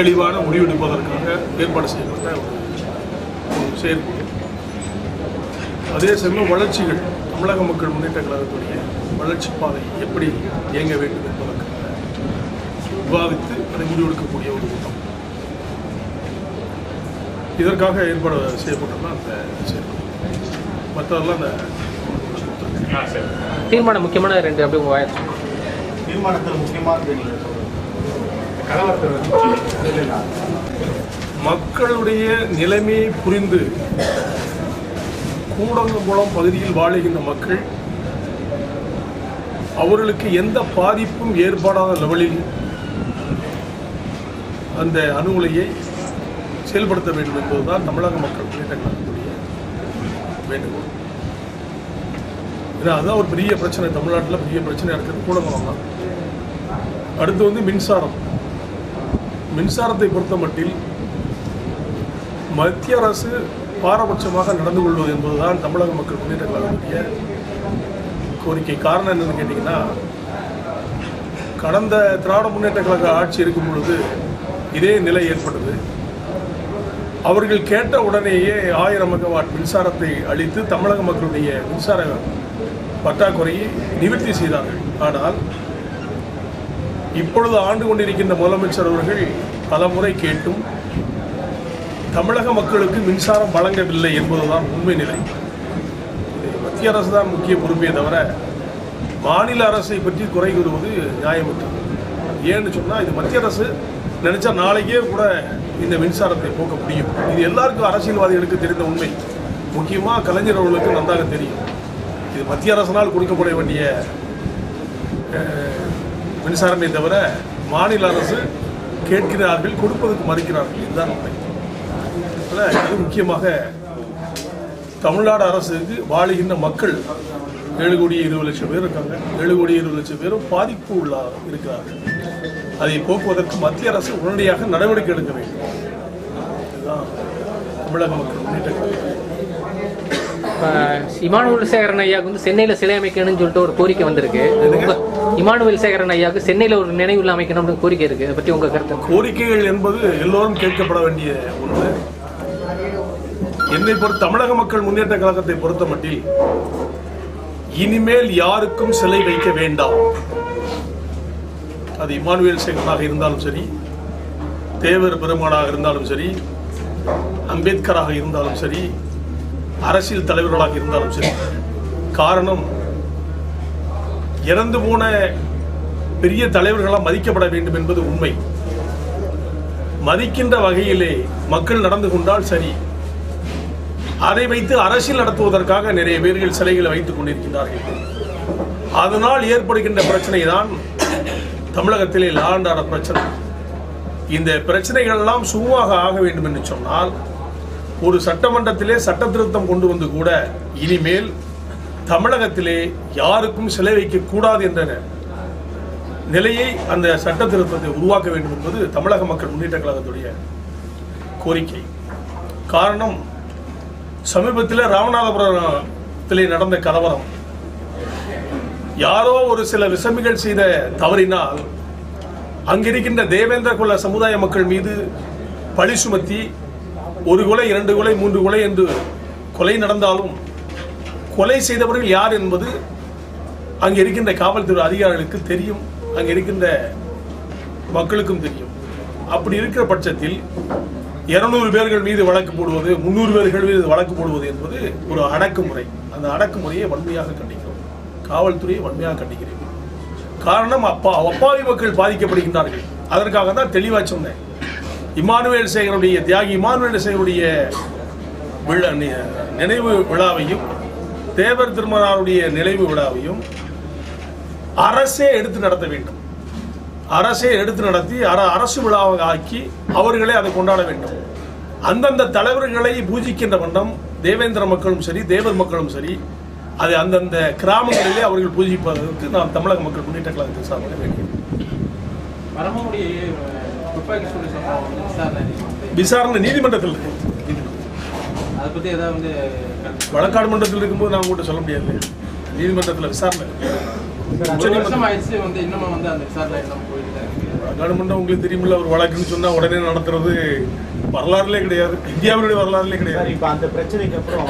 தெளிவான முடிவெடுப்பதற்காக ஏற்பாடு செய்யப்பட்ட ஒரு செயற்குழு. அதே சமயம் வளர்ச்சிகள் தமிழக மக்கள் முன்னேற்ற கழகத்துடைய வளர்ச்சி பாதை எப்படி இயங்க வேண்டும் என்பதற்காக விவாதித்து அதை முடிவெடுக்கக்கூடிய ஒரு கூட்டம். இதற்காக ஏற்பாடு செய்யப்பட்டதுதான் அந்த செயற்குழு. மற்றதெல்லாம் அந்த தீர்மானம் முக்கியமான ரெண்டு அப்படி தீர்மானத்தில் முக்கியமானது நீங்கள் மக்களுடைய நிலைமையை புரிந்து கூடங்குளம் பகுதியில் வாழுகின்ற மக்கள் அவர்களுக்கு எந்த பாதிப்பும் ஏற்படாத லெவலில் அந்த அணுகுலையை செயல்படுத்த வேண்டும் என்பதுதான் தமிழக மக்கள் முன்னேற்ற வேண்டுகோள். ஏன்னா அதுதான் ஒரு பெரிய பிரச்சனை தமிழ்நாட்டில் பெரிய பிரச்சனை இருக்கிறது கூடங்குளம் தான். அடுத்து வந்து மின்சாரம். மின்சாரத்தை பொறுத்த மட்டில் மத்திய அரசு பாரபட்சமாக நடந்து கொள்வது என்பதுதான் தமிழக மக்கள் முன்னேற்ற கழகத்துடைய கோரிக்கை. காரணம் என்னன்னு கேட்டிங்கன்னா கடந்த திராவிட முன்னேற்ற கழக ஆட்சி இருக்கும் பொழுது இதே நிலை ஏற்பட்டது. அவர்கள் கேட்ட உடனேயே ஆயிரம் மெகாவாட் மின்சாரத்தை அளித்து தமிழக மக்களுடைய மின்சார பற்றாக்குறையை நிவர்த்தி செய்தார்கள். ஆனால் இப்பொழுது ஆண்டு கொண்டிருக்கின்ற முதலமைச்சர் அவர்கள் பலமுறை கேட்டும் தமிழக மக்களுக்கு மின்சாரம் வழங்கவில்லை என்பதுதான் உண்மை நிலை. இது மத்திய அரசு தான் முக்கிய பொறுப்பே தவிர மாநில அரசை பற்றி குறை கூறுவது நியாயமற்றது. ஏன்னு சொன்னால் இது மத்திய அரசு நினைச்சா நாளைக்கே கூட இந்த மின்சாரத்தை போக்க முடியும். இது எல்லாருக்கும் அரசியல்வாதிகளுக்கு தெரிந்த உண்மை. முக்கியமாக கலைஞர் அவர்களுக்கு நன்றாக தெரியும். இது மத்திய அரசினால் கொடுக்கப்பட வேண்டிய மின்சாரமே தவிர மாநில அரசு கேட்கிறார்கள் கொடுப்பதற்கு மறுக்கிறார்கள். இதுதான் உண்மை. இது முக்கியமாக தமிழ்நாடு அரசுக்கு வாழுகின்ற மக்கள் ஏழு கோடி இருபது லட்சம் பேர் இருக்காங்க. ஏழு கோடி இருபது லட்சம் பேரும் பாதிப்பு உள்ள இருக்கிறார்கள். அதை போக்குவதற்கு மத்திய அரசு உடனடியாக நடவடிக்கை எடுக்க வேண்டும். இதுதான் தமிழக மக்கள் முன்னேற்ற இமானுவேல் சேகரன் ஐயாவுக்கு வந்து சென்னையில் சிலை அமைக்கணும்னு சொல்லிட்டு ஒரு கோரிக்கை வந்திருக்கு. இமானுவேல் சேகரன் ஐயாவுக்கு சென்னையில் ஒரு நினைவுல அமைக்கணும் கோரிக்கை இருக்கு. அதை பற்றி உங்கள் கருத்து? கோரிக்கைகள் என்பது எல்லோரும் கேட்கப்பட வேண்டிய ஒன்று. என்னை பொறுத்த தமிழக மக்கள் முன்னேற்ற கழகத்தை பொறுத்த மட்டில் இனிமேல் யாருக்கும் சிலை வைக்க வேண்டாம். அது இமானுவேல் சேகரனாக இருந்தாலும் சரி தேவர் பெருமானாக இருந்தாலும் சரி அம்பேத்கராக இருந்தாலும் சரி அரசியல் தலைவர்களாக இருந்தாலும் சரி. காரணம் இறந்து போன பெரிய தலைவர்களால் மதிக்கப்பட வேண்டும் என்பது உண்மை. மதிக்கின்ற வகையிலே மக்கள் நடந்து கொண்டால் சரி. அதை வைத்து அரசியல் நடத்துவதற்காக நிறைய பேர்கள் சிலைகளை வைத்துக் கொண்டிருக்கின்றார்கள். அதனால் ஏற்படுகின்ற பிரச்சனை தான் தமிழகத்திலே லாண்டாட பிரச்சனை. இந்த பிரச்சனைகள் எல்லாம் சுமூகமாக ஆக வேண்டும் என்று சொன்னால் ஒரு சட்டமன்றத்திலே சட்ட திருத்தம் கொண்டு வந்து கூட இனிமேல் தமிழகத்திலே யாருக்கும் சிலை வைக்கக்கூடாது என்ற நிலையை அந்த சட்ட திருத்தத்தை உருவாக்க வேண்டும் என்பது தமிழக மக்கள் முன்னேற்ற கழகத்துடைய கோரிக்கை. காரணம் சமீபத்தில் ராமநாதபுரத்திலே நடந்த கலவரம். யாரோ ஒரு சில விசமிகள் செய்த தவறினால் அங்கிருக்கின்ற தேவேந்திர குல சமுதாய மக்கள் மீது பழி சுமத்தி ஒரு கொலை இரண்டு கொலை மூன்று கொலை என்று கொலை நடந்தாலும் கொலை செய்தவர்கள் யார் என்பது அங்கே இருக்கின்ற காவல்துறை அதிகாரிகளுக்கு தெரியும். அங்கே இருக்கின்ற மக்களுக்கும் தெரியும். அப்படி இருக்கிற பட்சத்தில் இருநூறு பேர்கள் மீது வழக்கு போடுவது முந்நூறு பேர்கள் மீது வழக்கு போடுவது என்பது ஒரு அடக்குமுறை. அந்த அடக்குமுறையை வன்மையாக கண்டிக்கிறோம். காவல்துறையை வன்மையாக கண்டிக்கிறேன். காரணம் அப்பா அப்பாவி மக்கள் பாதிக்கப்படுகின்றார்கள். அதற்காக தான் தெளிவாக சொன்னேன். இமானுவேல் சேகருடைய தியாகி இமானுவேல் சேகருடைய விழா நி- நினைவு விழாவையும் தேவர் திருமணாருடைய நினைவு விழாவையும் அரசே எடுத்து நடத்த வேண்டும். அரசே எடுத்து நடத்தி அர அரசு விழாவாக ஆக்கி அவர்களே அதை கொண்டாட வேண்டும். அந்தந்த தலைவர்களை பூஜிக்கின்ற வண்ணம் தேவேந்திர மக்களும் சரி தேவர் மக்களும் சரி அதை அந்தந்த கிராமங்களிலே அவர்கள் பூஜிப்பதற்கு நாம் தமிழக மக்கள் முன்னேற்ற கழகத்தின் சார்பாக வேண்டும். விசாரணை நீதிமன்றத்தில் இருக்கு. அதை பத்தி ஏதாவது வந்து வழக்காடு மன்றத்தில் இருக்கும்போது நான் உங்கள்கிட்ட சொல்ல முடியாது. நீதிமன்றத்தில் விசாரணை. வந்து இன்னமும் வந்து அந்த விசாரணை இன்னும் போயிட்டு இருக்கு. வேணுமெண்டா உங்களுக்கு தெரியுமில்ல ஒரு வழக்குன்னு சொன்னா உடனே நடத்துறது வரலாறுலே கிடையாது. இந்தியாவுடைய வரலாறுலே கிடையாது. சார் இப்போ அந்த பிரச்சனைக்கு அப்புறம்